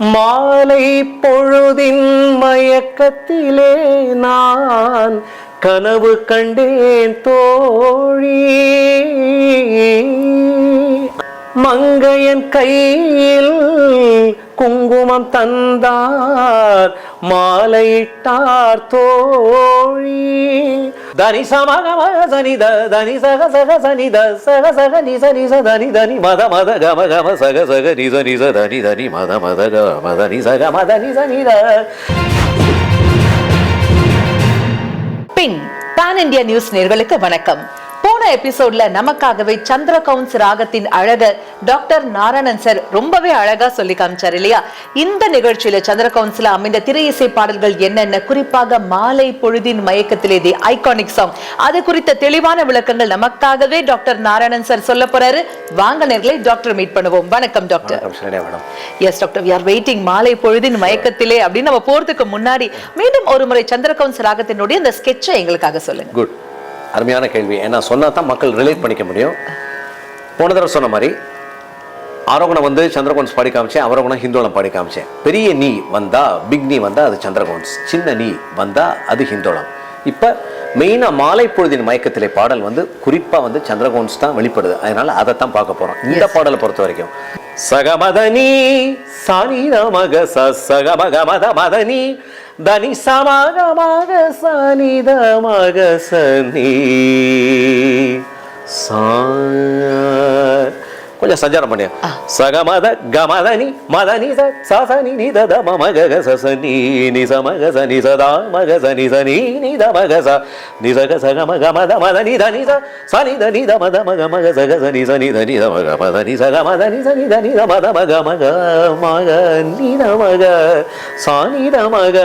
மாலை பொழுதின் மயக்கத்திலே நான் கனவு கண்டேன் தோழி. மங்கையன் கையில் குங்குமம் தந்தார் மாலையிட்டார் தோழி. தனி சமக சனித சனி த தனி சக சக சனி த சக சக நிச நிச தனி தனி மத மத கம கம சக சக நிச நிச தனி தனி மத மத க மத நிச க மத நிச நித பின் பான் இந்தியா நியூஸ் நேர்களுக்கு வணக்கம். போன எபிசோட்ல நமக்காகவே சந்திர கவுன்ஸ் ராகத்தின் அழக டாக்டர் நாராயணன் சார் ரொம்பவே அழகா சொல்லி காமிச்சார் இல்லையா? இந்த நிகழ்ச்சியில சந்திர கவுன்ஸ்ல அமைந்த திரை இசை பாடல்கள் என்னென்ன? குறிப்பாக மாலை பொழுதின் மயக்கத்திலே தி ஐகானிக் சாங் அது குறித்த தெளிவான விளக்கங்கள் நமக்காகவே டாக்டர் நாராயணன் சார் சொல்ல போறாரு. வாங்க நேர்களை டாக்டர் மீட் பண்ணுவோம். வணக்கம் doctor. Yes doctor. We are waiting மாலை பொழுதின் மயக்கத்திலே அப்படின்னு நம்ம போறதுக்கு முன்னாடி மீண்டும் ஒரு முறை சந்திரகவுன்ஸ் ராகத்தினுடைய அந்த ஸ்கெட்சை எங்களுக்காக சொல்லுங்க. குட் அருமையான கேள்வி. ஏன்னா சொன்னால் தான் மக்கள் ரிலேட் பண்ணிக்க முடியும். போன தடவை சொன்ன மாதிரி ஆரோகணம் வந்து சந்திரகோன்ஸ் பாடி காமிச்சேன் அவரோகணம் ஹிந்தோளம் பாடி காமிச்சேன். பெரிய நீ வந்தா பிக் நீ வந்தா அது சந்திரகோன்ஸ். சின்ன நீ வந்தா அது ஹிந்தோளம் இப்போ மெயினாக மாலை பொழுதின் மயக்கத்திலே பாடல் வந்து குறிப்பாக வந்து சந்திரகோன்ஸ் தான் வெளிப்படுது. அதனால அதை தான் பார்க்க போகிறோம் இந்த பாடலை பொறுத்த வரைக்கும். சகமதனி சானித மக ச சகமக மத மதனி தனி சமக மக சனித மக சனி. சா கொஞ்சம் சஞ்சாரம் பண்ணியா சகமத கமதனி மதனி சசனி நித தம மக க சசனி நிச மக ச நிச தா மக ச நிச நீ நித மக ச நிச க சக மக மத மத நித நிச ச நித நித மத மக மக சக ச நிச நித நித மக மத நிச க மத நிச நித நித மத மக மக மக நித மக சா நித மக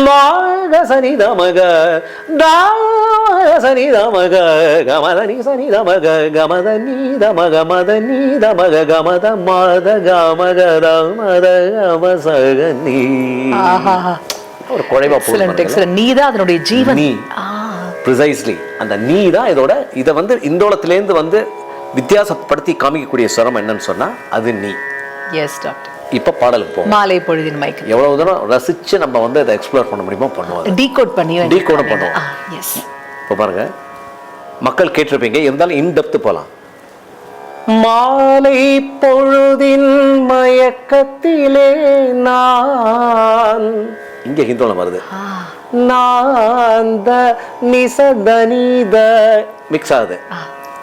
மக ச நித மக தா மக ச நித மக கமத நிச நித மக கமத மக மத மக கமக மத கம சக நீ ஆஹா ஒரு குழைவா நீ தான் அதனுடைய ஜீவன். நீ. ப்ரிசைஸ்லி அந்த நீ தான் இதோட இதை வந்து இந்தோளத்திலேருந்து வந்து வித்தியாசப்படுத்தி காமிக்கக்கூடிய ஸ்வரம் என்னன்னு சொன்னா அது நீ. எஸ் டாக்டர் இப்ப பாடலுக்கு போவோம். மாலை பொழுதின் மயக்கம் எவ்வளவு தூரம் ரசிச்சு நம்ம வந்து அதை எக்ஸ்ப்ளோர் பண்ண முடியுமோ பண்ணுவோம் டீகோட் பண்ணி Decode பண்ணுவோம். எஸ் இப்போ பாருங்க. மக்கள் கேட்டிருப்பீங்க இருந்தாலும் இன்டெப்த் போலாம். மாலை பொழுதின் மயக்கத்திலே நான் இங்க ஹிந்தோளம் வருது. நான் த நிசதனித மிக்ஸ் ஆகுது.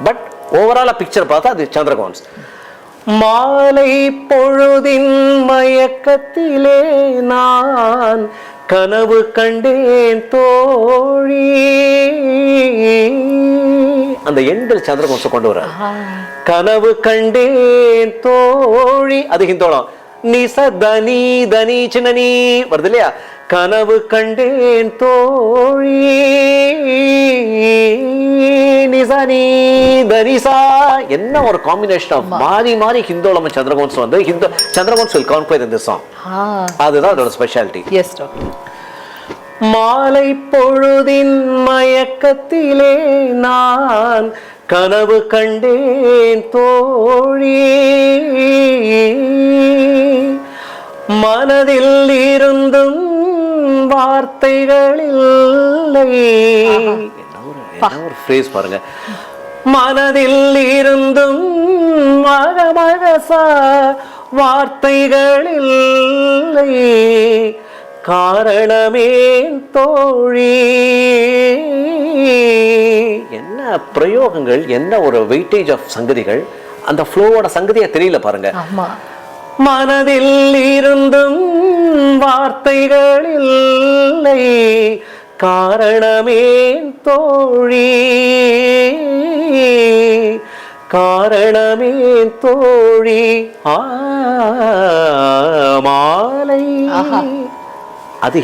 பட் ஓவராலா பிக்சர் பார்த்தா அது சந்திரகோன்ஸ் மாலை பொழுதின் மயக்கத்திலே நான் கனவு கண்டேன் தோழி. அந்த எண்டில் சந்திரகோன்ஸை கொண்டு வர கனவு கண்டேன் தோழி அது ஹிந்தோளம். நிசதனி தனி சின்ன நீ. வருது இல்லையா? கனவு கண்டேன் தோழி நிசனி தனிசா என்ன ஒரு காம்பினேஷன் ஆஃப் மாறி மாறி ஹிந்தோளம் சந்திரகோன்ஸ் வந்து ஹிந்தோ சந்திரகோன்ஸ் வில் கான்குவேர் இந்த சாங் அதுதான் அதோட ஸ்பெஷாலிட்டி எஸ் டாக்டர் மாலை பொழுதின் மயக்கத்திலே நான் கனவு கண்டேன் தோழி. மனதில் இருந்தும் வார்த்தைகள் இல்லை. பாருங்க. மனதில் இருந்தும் மகமகசா வார்த்தைகள் இல்லை. காரணமே தோழி. என்ன பிரயோகங்கள் என்ன ஒரு வெயிட்டேஜ் ஆஃப் சங்கதிகள்? அந்த ஃப்ளோவோட சங்கதியா தெரியல பாருங்க. மனதில் இருந்தும் வார்த்தைகள் இல்லை. காரணமே தோழி. காரணமே தோழி. ஆ, மாலை. அது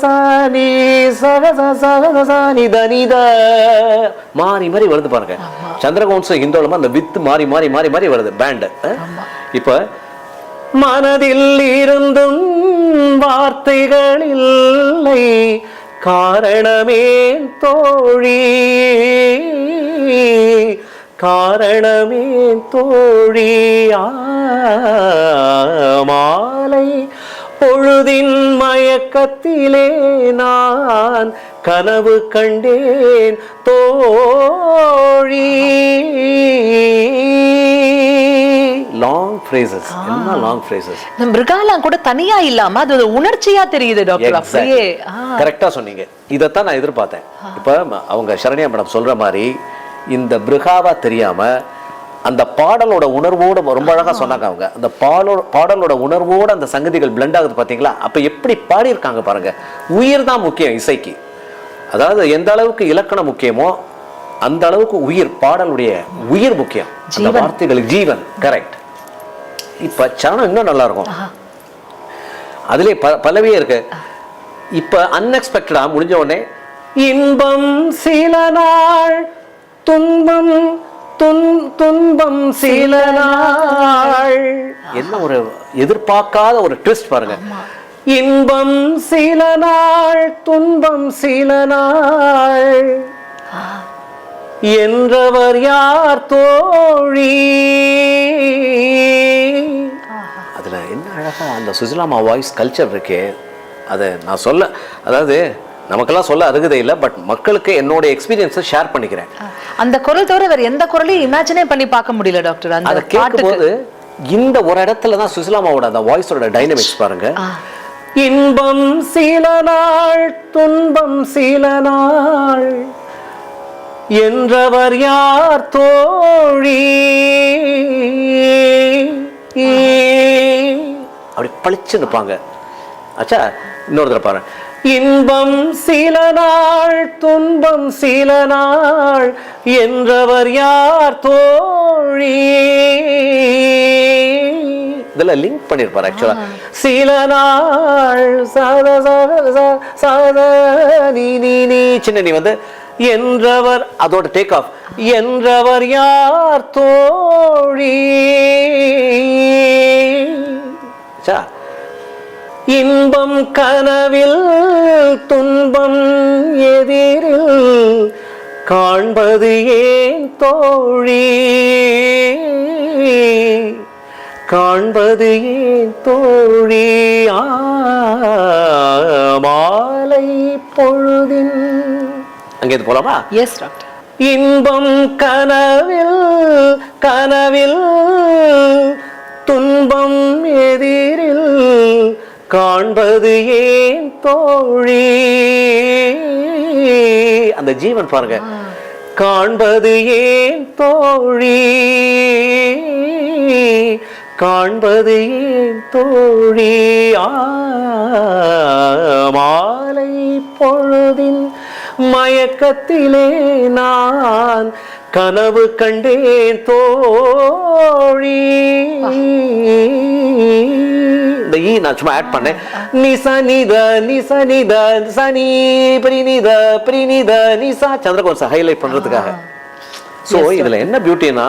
சா நீ சக ச சக ச சா நி த நி த. மாறி மாறி வருது பாருங்க. சந்திரகோன்சம் ஹிந்தோளமா அந்த வித்து மாறி மாறி மாறி மாறி வருது பேண்ட். இப்ப மனதில் இருந்தும் வார்த்தைகள் இல்லை. காரணமே தோழி. காரணமே தோழி. மாலை பொழுதின் மயக்கத்திலே நான் கனவு கண்டேன் தோழி. லாங் ஃப்ரேசஸ் எல்லாம் லாங் ஃப்ரேசஸ் இந்த மிருகாலாம் கூட தனியா இல்லாம அது உணர்ச்சியா தெரியுது டாக்டர் அப்படியே. கரெக்டா சொன்னீங்க. இதைத்தான் நான் எதிர்பார்த்தேன். இப்ப அவங்க சரண்யா மேடம் சொல்ற மாதிரி இந்த பிருகாவா தெரியாம அந்த பாடலோட உணர்வோட ரொம்ப அழகா சொன்னாங்க அவங்க. அந்த பாடலோட பாடலோட உணர்வோட அந்த சங்கதிகள் blend ஆகுது பாத்தீங்களா? அப்ப எப்படி பாடியிருக்காங்க பாருங்க. உயிர் தான் முக்கியம் இசைக்கு. அதாவது எந்த அளவுக்கு இலக்கணம் முக்கியமோ அந்த அளவுக்கு உயிர் பாடலுடைய உயிர் முக்கியம். அந்த வார்த்தைகளுக்கு ஜீவன். கரெக்ட் இப்ப சரணம் இன்னும் நல்லா இருக்கும் அதுலயே ப பலவே இருக்கு. இப்ப அன்எக்ஸ்பெக்டடா முடிஞ்ச உடனே இன்பம் சில நாள் துன்பம் துன் துன்பம் சில நாள். என்ன ஒரு எதிர்பார்க்காத ஒரு ட்விஸ்ட் பாருங்க. இன்பம் சில நாள் துன்பம் சில நாள். என்றவர் யார் தோழி? என்ன அழகா அந்த சுசிலாமா வாய்ஸ் கல்ச்சர் இருக்கே. அதை நான் சொல்ல அதாவது நமக்கெல்லாம் சொல்ல அருகதை இல்லை பட் மக்களுக்கு என்னோட எக்ஸ்பீரியன்ஸை ஷேர் பண்ணிக்கிறேன். அந்த குரல் தவிர வேற எந்த குரலையும் இமேஜினே பண்ணி பார்க்க முடியல டாக்டர் அந்த அதை கேட்கும்போது இந்த ஒரு இடத்துல தான் சுசிலாமாவோட அந்த வாய்ஸோட டைனமிக்ஸ் பாருங்க. இன்பம் சில நாள் துன்பம் சில நாள். என்றவர் யார் தோழி? அப்படி பளிச்சு நிற்பாங்க. ஆச்சா இன்னொரு தடவை பாருங்க. இன்பம் சில நாள் துன்பம் சில நாள் என்றவர் யார் தோழி? இதெல்லாம் லிங்க் பண்ணிருப்பாரு ஆக்சுவலா சில நாள் சத சத நீ நீ நீ சின்ன நீ வந்து என்றவர் அதோட டேக் ஆஃப் என்றவர் யார் தோழி? சா இன்பம் கனவில் துன்பம் எதிரில் காண்பது ஏன் தோழி? காண்பது ஏன் தோழி? மாலை பொழுதின் அங்கே போலாமா? எஸ் டாக்டர் இன்பம் கனவில் கனவில் துன்பம் எதிரில் காண்பது ஏன் தோழி? அந்த ஜீவன் பாருங்க. காண்பது ஏன் தோழி? காண்பது ஏன் தோழி? மாலை பொழுதின் மயக்கத்திலே நான் கனவு கண்டேன் தோழி. இந்த ஈ நான் சும்மா ஆட் பண்ணேன். நிச நித நிச நித சனி பிரிநித பிரிநித நிசா சந்திரகோன்ஸ் ஹைலைட் பண்றதுக்காக. ஸோ இதுல என்ன பியூட்டினா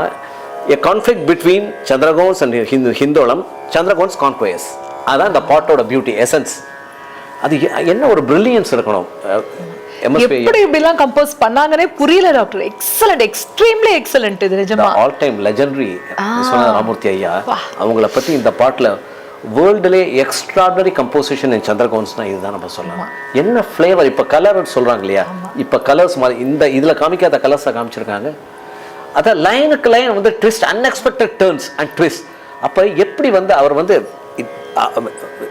a conflict between Chandrakauns and Hindu Hindolam Chandrakauns conquers அதான் இந்த பாட்டோட பியூட்டி எசன்ஸ் அது என்ன ஒரு பிரில்லியன்ஸ் இருக்கணும். எப்படி இப்படி எல்லாம் கம்போஸ் பண்ணாங்கன்னே புரியல டாக்டர் எக்ஸலண்ட் எக்ஸ்ட்ரீம்லி எக்ஸலண்ட் இது நிஜமா. ஆல் டைம் லெஜெண்டரி ராமூர்த்தி ஐயா. அவங்கள பத்தி இந்த பாட்டுல வேர்ல்டுலே எக்ஸ்ட்ராடனரி கம்போசிஷன் இன் சந்திரகோன்ஸ்னா இதுதான் நம்ம சொல்லலாம். என்ன ஃப்ளேவர் இப்போ கலர் சொல்றாங்க இல்லையா? இப்போ கலர்ஸ் மாதிரி இந்த இதுல காமிக்காத கலர்ஸை காமிச்சிருக்காங்க. அதான் லைனுக்கு லைன் வந்து twist unexpected turns and twist அப்போ எப்படி வந்து அவர் வந்து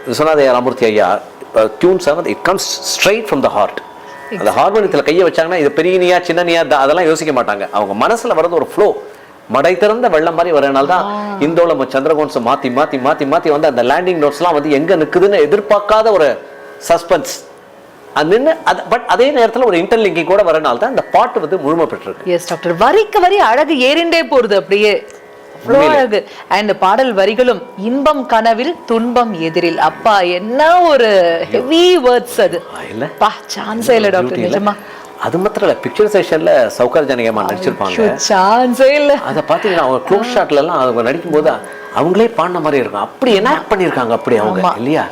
விஸ்வநாத ராமூர்த்தி ஐயா டியூன்ஸ் வந்து it comes straight from the heart அந்த ஹார்மோனியத்தில் கையை வச்சாங்கன்னா இது பெரிய நீயா சின்ன நீயா த- அதெல்லாம் யோசிக்க மாட்டாங்க. அவங்க மனசுல வர்றது ஒரு ஃப்ளோ மடை திறந்த வெள்ளம் மாதிரி வரனால தான் இந்தோல நம்ம சந்திரகோன்ஸை மாத்தி மாத்தி மாத்தி மாத்தி வந்து அந்த லேண்டிங் நோட்ஸ்லாம் வந்து எங்க நிக்குதுன்னு எதிர்பார்க்காத ஒரு சஸ்பென்ஸ் அது அது பட் அதே நேரத்துல ஒரு இன்டர்லிங்கிங் கூட வரனால தான் இந்த பாட்டு வந்து முழுமை பெற்றிருக்கு. எஸ் டாக்டர் வரிக்கு வரி அழகு ஏறிண்டே போறது அப்படியே. அவ்வளோ. அழகு அண்ட் பாடல் வரிகளும் இன்பம் கனவில் துன்பம் எதிரில். அப்பா என்ன ஒரு ஹெவி வேர்ட்ஸ் அது. பா சான்ஸே இல்ல டாக்டர்? நிஜமா. அது மாத்திரம் இல்ல பிக்சர் செஷன்ல சௌகர் ஜனகமா நடிச்சிருப்பாங்க. சான்ஸே இல்ல. அதை பார்த்தீங்கன்னா அவங்க க்ளோஸ் ஷாட்ல எல்லாம் அவங்க நடிக்கும்போது அவங்களே பாடின மாதிரி இருக்கும். அப்படி என்ன பண்ணியிருக்காங்க அப்படி அவங்க. இல்லையா?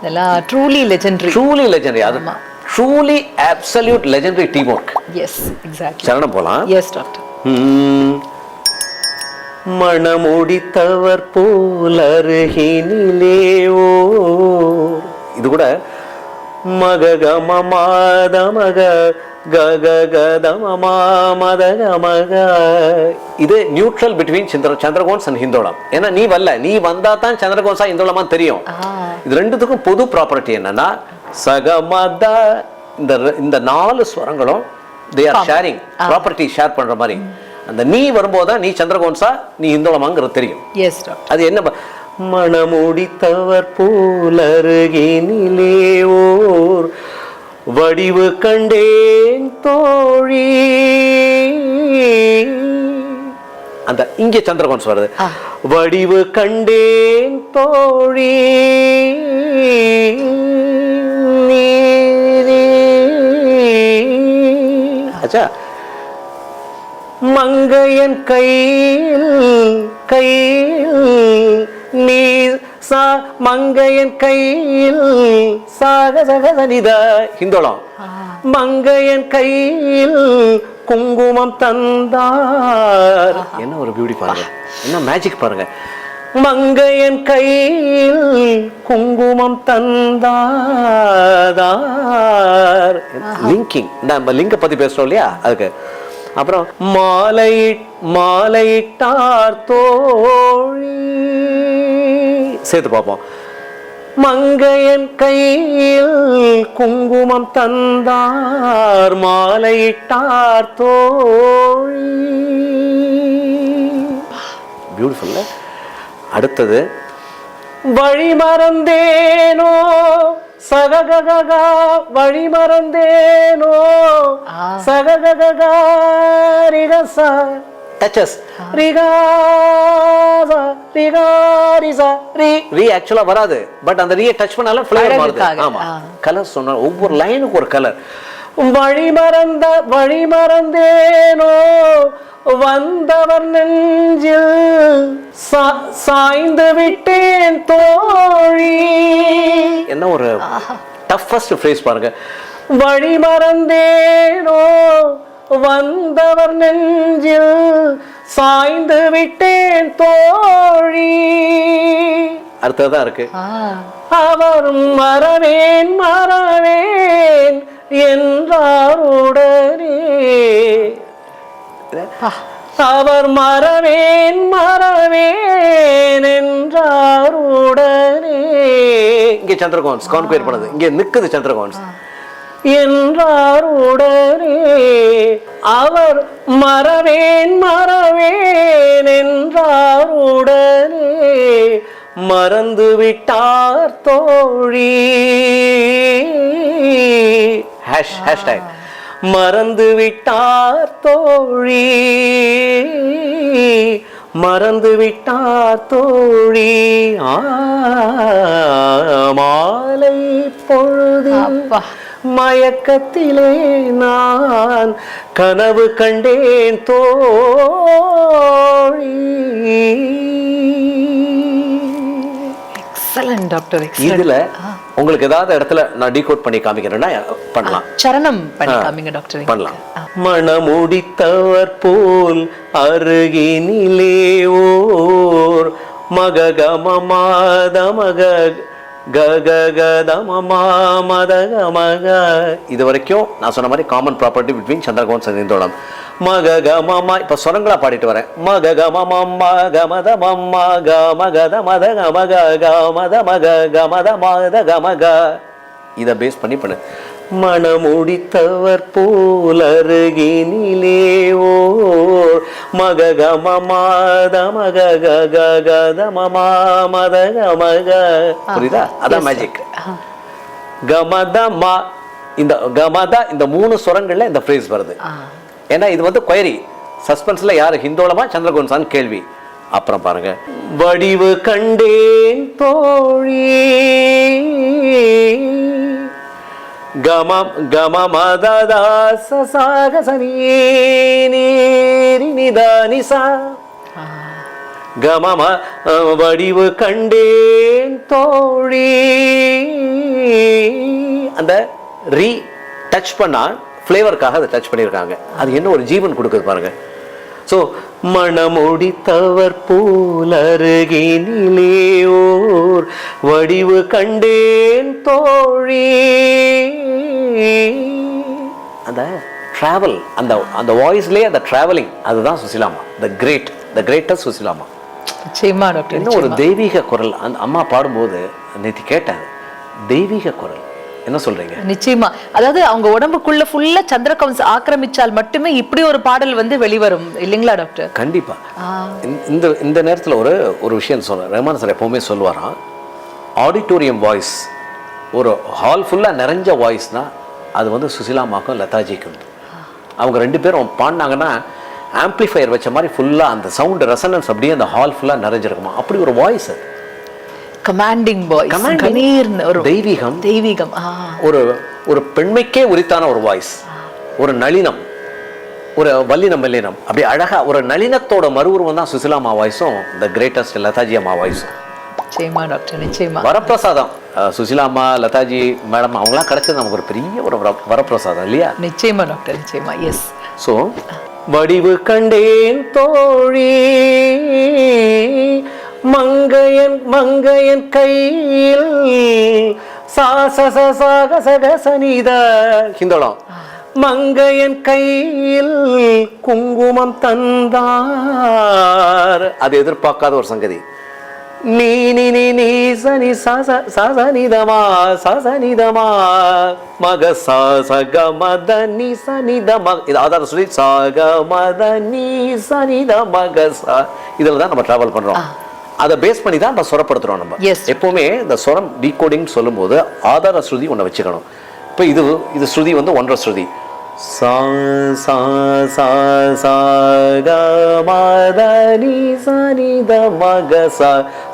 இதெல்லாம் ட்ரூலி லெஜெண்டரி ட்ரூலி லெஜெண்டரி அது truly absolute legendary team work yes exactly சரணம் போலாம். Yes doctor. மணமுடித்தவர் போல் அருகினிலே ஓ. இது கூட மககம மாத மக கக கதம மத மக இது neutral between Chandra Chandrakauns and Hindolam. ஏன்னா நீ வரல நீ வந்தா தான் சந்திரகோன்ஸா ஹிந்தோளமா தெரியும். இது ரெண்டுத்துக்கும் பொது ப்ராப்பர்ட்டி என்னன்னா சகமத இந்த இந்த நாலு ஸ்வரங்களும் they are sharing property share பண்ற மாதிரி. அந்த நீ வரும்போது தான் நீ சந்திரகோன்ஸா நீ இந்தோளமாங்கிறது தெரியும். எஸ் அது என்ன மணமுடித்தவர் போல் அருகினிலே ஓர் வடிவு கண்டேன் தோழி. அந்த இங்கே சந்திரகோன்ஸ் வருது. வடிவு கண்டேன் தோழி. அச்சா மங்கையன் கையில் கையில் நீ சா மங்கையன் கையில் சாக சகதனித ஹிந்தோளம் மங்கையன் கையில் குங்குமம் தந்தார். என்ன ஒரு பியூட்டி பாருங்க. என்ன மேஜிக் பாருங்க. மங்கையன் கையில் குங்குமம் தந்தார். லிங்கிங் நம்ம லிங்க பத்தி பேசுறோம் இல்லையா? அதுக்கு. அப்புறம் மாலை மாலையிட்டார் தோழி. சேர்த்து பார்ப்போம். மங்கையன் கையில் குங்குமம் தந்தார் மாலையிட்டார் தோழி. பியூட்டிஃபுல்ல அடுத்தது வழி மறந்தேனோ? சகககா வழி மறந்தேனோ. சகககா ரிகசா. டச்சஸ் ரிகாசா ரிகாரிசா ரி. ரி ஆக்சுவலா வராது. பட் அந்த ரீயை டச் பண்ணாலும் ஃப்ளேவர் மாறுது. ஆமா. கலர் சொன்னா ஒவ்வொரு லைனுக்கு ஒரு கலர் வழி மறந்த வழி மறந்தேனோ வந்தவர் நெஞ்சில் சாய்ந்து விட்டேன் தோழி. என்ன ஒரு டஃபஸ்ட் ஃப்ரேஸ் பாருங்க. வழி மறந்தேனோ? வந்தவர் நெஞ்சில் சாய்ந்து விட்டேன் தோழி. அடுத்ததான் இருக்கு. ஆ. அவர் மறவேன் மறவேன் என்றார் உடனே. அவர் மறவேன் மறவேன் என்றார் உடனே. இங்கே சந்திரகோன்ஸ் கான்குயர் பண்ணது. இங்கே நிற்குது சந்திரகோன்ஸ். என்றார் உடனே. அவர் மறவேன் மறவேன் என்றார் உடனே. மறந்து விட்டார் தோழி. ஹேஷ் ஹேஷ்டேக் மறந்து விட்டார் தோழி. மறந்து விட்டார் தோழி மாலை பொழுது. மயக்கத்திலே நான் கனவு கண்டேன் தோழி. எக்ஸலன்ட் டாக்டர் இதுல உங்களுக்கு ஏதாவது இடத்துல நான் டீகோட் பண்ணி காமிக்கிறேன்னா பண்ணலாம். சரணம் பண்ணி காமிங்க டாக்டர் பண்ணலாம். மணமுடித்தவர் போல் அருகினிலே ஓர் மக மத இது வரைக்கும் நான் சொன்ன மாதிரி காமன் ப்ராப்பர்ட்டி பிட்வீன் சந்திரகோன் சந்திந்தோடம் மக கமமா இப்ப சொரங்களா பாடிட்டு வரேன். மக கமமம்மா கமத மம்மா கமகத மத கமக கமத மக கமத மத கமக இதை பேஸ் பண்ணி பண்ணு. மணமுடித்தவர் போல் அருகினிலே ஓர் மக கம மாத மக கக கத மமா மத கமக புரியுதா அதான் மேஜிக் கமத மா இந்த கமத இந்த மூணு சுரங்கள்ல இந்த ஃப்ரேஸ் வருது. ஏன்னா இது வந்து கொயரி. சஸ்பென்ஸ்ல யாரு? ஹிந்தோளமா? சந்திரகுன்சான் கேள்வி. அப்புறம் பாருங்க. வடிவு கண்டேன் தோழி. கம கம மததாச கமம வடிவு கண்டேன் தோழி. அந்த ரீ டச் பண்ணால் ஃப்ளேவருக்காக அதை டச் பண்ணியிருக்காங்க. அது என்ன ஒரு ஜீவன் கொடுக்குது பாருங்க. ஸோ மணமுடித்தவர் போல் அருகினிலே ஓர் வடிவு கண்டேன் தோழி. அந்த ட்ராவல் அந்த அந்த வாய்ஸ்லேயே அந்த ட்ராவலிங் அதுதான் சுசிலாமா. The great the greatest சுசிலாமா. நிச்சயமா டாக்டர் என்ன ஒரு தெய்வீக குரல். அந்த அம்மா பாடும்போது நேற்று கேட்டேன். தெய்வீக குரல். என்ன சொல்றீங்க? நிச்சயமா. அதாவது அவங்க உடம்புக்குள்ள ஃபுல்லா சந்திரகவுன்ஸ் ஆக்கிரமிச்சால் மட்டுமே இப்படி ஒரு பாடல் வந்து வெளிவரும். இல்லைங்களா டாக்டர்? கண்டிப்பா. இந்த- இந்த நேரத்தில் ஒரு ஒரு விஷயம் சொல்ல ரஹ்மான் சார் எப்பவுமே சொல்லுவாராம் ஆடிட்டோரியம் வாய்ஸ் ஒரு ஹால் ஃபுல்லாக நிறைஞ்ச வாய்ஸ்னா அது வந்து சுசிலாமாக்கும் லதாஜிக்கும் அவங்க ரெண்டு பேரும் பாடினாங்கன்னா ஆம்ப்ளிஃபையர் வச்ச மாதிரி ஃபுல்லாக அந்த சவுண்ட் ரெசனன்ஸ் அப்படியே அந்த ஹால் ஃபுல்லாக நிறைஞ்சிருக்குமா? அப்படி ஒரு வாய்ஸ் அது. Commanding poise. கணீர்னு ஒரு தெய்வீகம். தெய்வீகம் ஒரு ஒரு பெண்மைக்கே உரித்தான ஒரு வாய்ஸ் ஒரு நளினம் ஒரு வல்லினம் வல்லினம் அப்படி அழகா ஒரு நளினத்தோட மறுவுருவம் தான் சுசிலாமா வாய்ஸும் த கிரேட்டஸ்ட் லதாஜி அம்மா வாய்ஸும் நிச்சயமா டாக்டர் நிச்சயமா. வரப்பிரசாதம். அஹ், சுசிலா அம்மா லதாஜி மேடம் அவங்களாம் கிடைச்சது நமக்கு ஒரு பெரிய ஒரு வர- வரப்பிரசாதம் இல்லையா? நிச்சயமா டாக்டர் நிச்சயமா எஸ் ஸோ வடிவு கண்டேன் தோழி மங்கையன் மங்கையன் கையில் சாசச சாக சக சனித ஹிந்தோளம். மங்கையன் கையில் குங்குமம் தந்தார். அது எதிர்பார்க்காத ஒரு சங்கதி. நீ நீ நீ நீ சனி சச சசனிதமா சசனிதமா மக ச சக மத நீ சனித மக இது ஆதாரம் சொல்லி சக மத நீ சனித மக ச. இதில் தான் நம்ம டிராவல் பண்றோம். அதை பேஸ் பண்ணி தான் நம்ம சுரப்படுத்துறோம் நம்ம. எப்பவுமே இந்த சுரம் டீகோடிங் சொல்லும்போது ஆதார ஸ்ருதி ஒன்று வச்சுக்கணும். இப்போ இது இது ஸ்ருதி வந்து ஒன்றரை ஸ்ருதி. சா சா சா சா க மத நீ சனி த மக சா.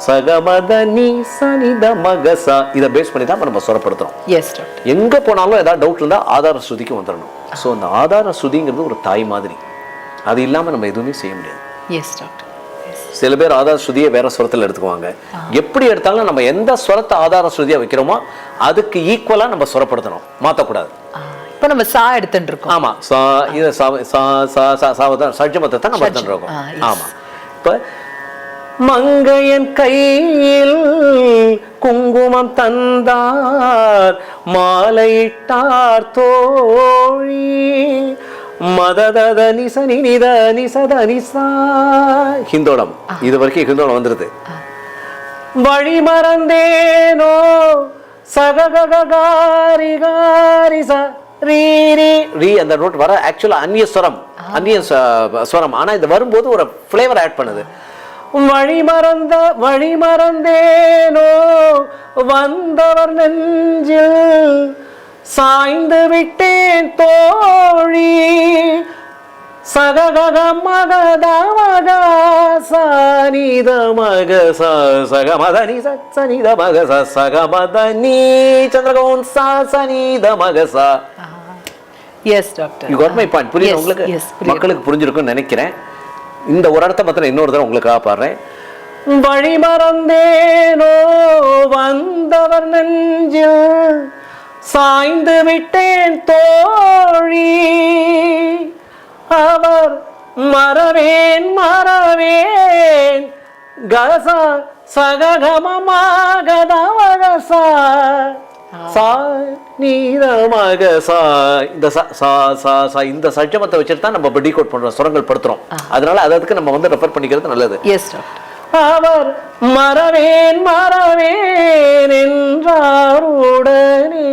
சக மத நீ சனி த மக சா. இதை பேஸ் பண்ணி தான் நம்ம சுரப்படுத்துறோம். எஸ் எங்க போனாலும் ஏதாவது டவுட் இருந்தால் ஆதார ஸ்ருதிக்கு வந்துடணும் ஸோ அந்த ஆதார ஸ்ருதிங்கிறது ஒரு தாய் மாதிரி. அது இல்லாம நம்ம எதுவுமே செய்ய முடியாது. எஸ் டாக்டர் சில பேர் ஆதார ஸ்ருதியை வேற ஸ்வரத்தில் எடுத்துக்குவாங்க. எப்படி எடுத்தாலும் நம்ம எந்த ஸ்வரத்தை ஆதார ஸ்ருதியா வைக்கிறோமோ அதுக்கு ஈக்குவலா நம்ம சுரப்படுத்தணும் மாற்றக்கூடாது இப்போ நம்ம சா எடுத்துட்டு இருக்கோம். ஆமா சா இது சா சா சா சா சாவதான் சட்ஜமத்தை தான் நம்ம எடுத்துட்டு இருக்கோம். ஆ, yes. ஆமா. இப்ப மங்கையன் கையில் குங்குமம் தந்தார் மாலையிட்டார் தோழி மததத நிசனி நித நிசத நிசா ஹிந்தோளம் இது வரைக்கும் ஹிந்தோளம் வந்துருது வழி மறந்தேனோ? சககாரி காரி ச. ரீ அந்த நோட் வர ஆக்சுவலா அந்நிய ஸ்வரம். அந்நிய ஸ்வரம். ஆனா இது வரும்போது ஒரு ஃப்ளேவர் ஆட் பண்ணுது. வழி மறந்த வழி மறந்தேனோ? வந்தவர் நெஞ்சில் சாய்ந்து விட்டேன் தோழி. சககக மகத மக சனித மக ச சக மத நீ ச. சனித மக ச சக மத நீ சந்திரகோன் ச சனித மக ச yes doctor you got my point புரியுது. உங்களுக்கு. மக்களுக்கு புரிஞ்சிருக்கும்னு நினைக்கிறேன். இந்த ஒரு இடத்த மாத்திரம் இன்னொரு தடவை உங்களுக்காக பாடுறேன். வழி மறந்தேனோ வந்தவர் நெஞ்சில் சாய்ந்து விட்டேன் தோழி. அவர் மறவேன் மறவேன். கச சககமமாகதவகசா சா நீரமாக சா இந்த சா சா சா இந்த சட்சமத்தை வச்சுட்டு தான் நம்ம டீகோட் பண்றோம் சுரங்கள் படுத்துறோம். அதனால அதுக்கு நம்ம வந்து ரெஃபர் பண்ணிக்கிறது நல்லது. எஸ் டாக்டர் அவர் மறவேன் மறவேன் என்றார் உடனே.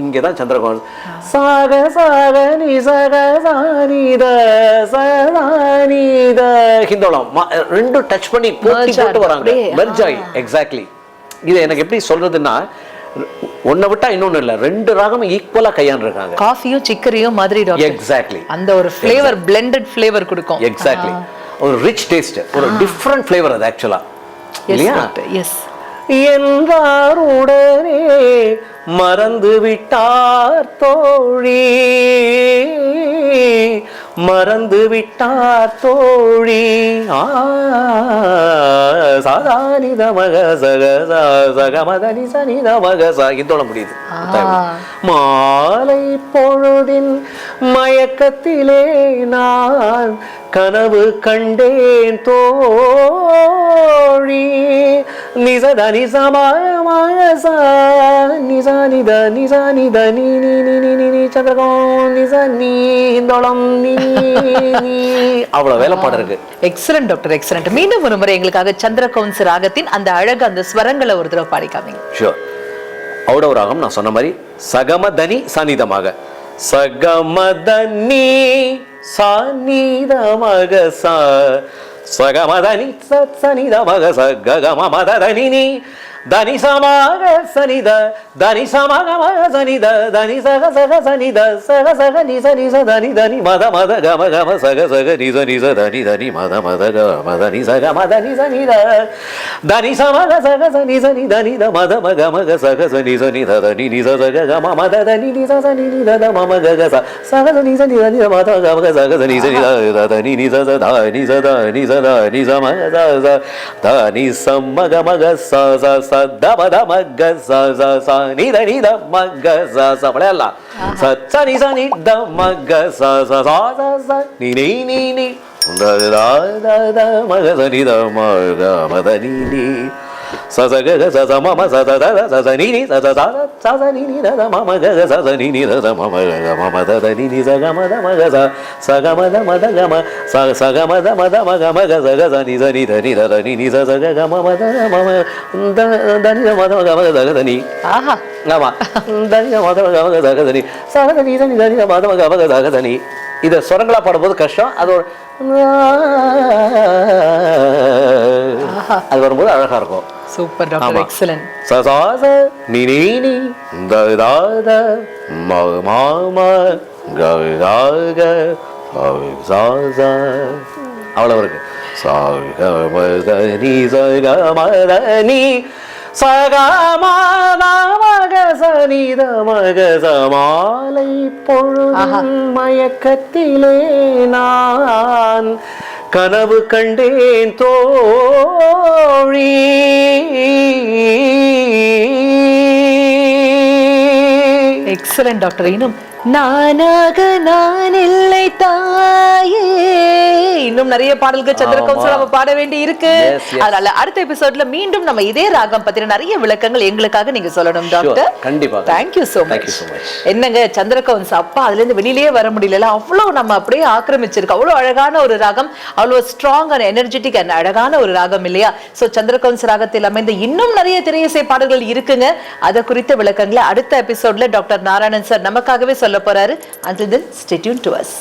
இங்கதான் சந்திரகோன் சாக சாக நீ சக சானித சதானித ஹிந்தோளம். ம- ரெண்டு டச் பண்ணி போட்டி போட்டு வராங்க. மெர்ஜாய் எக்ஸாக்ட்லி இது எனக்கு எப்படி சொல்றதுன்னா ஒன்னை விட்டா இன்னொன்னு இல்ல ரெண்டு ராகமும் ஈக்குவலா கையாண்டுருக்காங்க. காஃபியும் சிக்கரியும் மாதிரி எக்ஸாக்ட்லி அந்த ஒரு ஃப்ளேவர் பிளெண்டட் ஃப்ளேவர் கொடுக்கும். எக்ஸாக்ட்லி ஒரு ரிச் டேஸ்ட் ஒரு டிஃப்ரெண்ட் ஃப்ளேவர் அது ஆக்சுவலா எஸ் இல்லையா? எஸ் என்றார் உடனே மறந்து விட்டார் தோழி. மறந்து விட்டார் தோழி. சாதானித மக சக சகமதனி சனித மக ச. இதோட முடியுது. மாலை பொழுதின் மயக்கத்திலே நான் கனவு கண்டேன் தோழி. நிசத நிசமாய ச நிசா நித நிசா நித நீ நீ நீ நீ நீ நீ சந்திரகம் நிச நீ இந்தோளம் நீ நீ அவ்வளவு வேலைப்பாடு இருக்கு. எக்ஸலன்ட் டாக்டர் எக்ஸலன்ட் மீண்டும் ஒரு முறை எங்களுக்காக சந்திர கவுன்ஸ் ராகத்தின் அந்த அழகு அந்த ஸ்வரங்களை ஒரு தடவை பாடிக்காமீங்க. ஷூர் ஔடவ ராகம் நான் சொன்ன மாதிரி சகமதனி சனிதமாக சகமதனி സാന്നിധ മകസ സ്വഗമതനി സത്സനിത சனிதமாக ச சகமதனி சத் சனிதமாக சகமதனி நீ தனி சமாக சனித தனி சமாக மக சனித தனி சக சக சனித சக சக நிச நிச தனி தனி மத மத கம கம சக சக நிச நிச தனி தனி மத மத கம தனி சக மத நிச நித தனி சமக சக சனி சனி தனி த மத மக மக சக சனி சனி த தனி நிச சக கம மத தனி நிச சனி நி த த மம கக ச சக சனி சனி தனி த மத கம க சக சனி சனி த த தனி நிச ச த நி ச த நி ச த நி ச மக ச ச த நி ச மக மக ச ச ச த மக ச ச ச நி த மக ச ச விளையாடலாம் ச ச நி ச நி த மக ச ச ச ச ச நி நி நி நி த த த மக ச நி த மக மத நி நி ச ச க க ச ச ம ம ச த த த ச ச நி நி ச ச ச ச ச நி நி க க ச ச நி நி த த ம ம க க ம ச க ம த ம க ச ச க ம த ம த க ம க நி ச நி த நி த நி நி ச ச க க ம த த நி த ம த ம த நி ஆஹா ஆமா தனி த ம த ம க ம க ச க த நி ச த நி த நி த நி த ம த ம த நி இதை சுரங்களா பாடும்போது கஷ்டம் அது ஒரு அது வரும்போது அழகாக இருக்கும் சூப்பர் டாக்டர். எக்ஸலன்ட் சசாச நி நீ நீ த தாத ம மாம க காக சாச அவ்வளவு இருக்கு. சாக மத நீ சக மத நீ சக மத மக சனித மக சமாலை பொழுதும் மயக்கத்திலே நான் கனவு கண்டேன் தோழி. எக்ஸலன்ட் டாக்டர் இன்னும் நானாக நான் இல்லை தாயே. இன்னும் நிறைய பாடல்கள் சந்திர கவுன்சில் நம்ம பாட வேண்டி இருக்கு. அதனால அடுத்த எபிசோட்ல மீண்டும் நம்ம இதே ராகம் பத்தின நிறைய விளக்கங்கள் எங்களுக்காக நீங்க சொல்லணும் டாக்டர் கண்டிப்பா. Thank you so much. என்னங்க சந்திர கவுன்ஸ் அப்பா அதுல இருந்து வெளியிலேயே வர முடியல அவ்வளவு நம்ம அப்படியே ஆக்கிரமிச்சிருக்கு. அவ்வளவு அழகான ஒரு ராகம். அவ்வளவு ஸ்ட்ராங் அண்ட் எனர்ஜெட்டிக் அண்ட் அழகான ஒரு ராகம் இல்லையா? சோ சந்திர கவுன்ஸ் ராகத்தில் அமைந்த இன்னும் நிறைய திரையிசை பாடல்கள் இருக்குங்க. அதை குறித்த விளக்கங்களை அடுத்த எபிசோட்ல டாக்டர் நாராயணன் சார் நமக்காகவே சொல்ல சொல்ல போகிறாரு until then stay tuned to us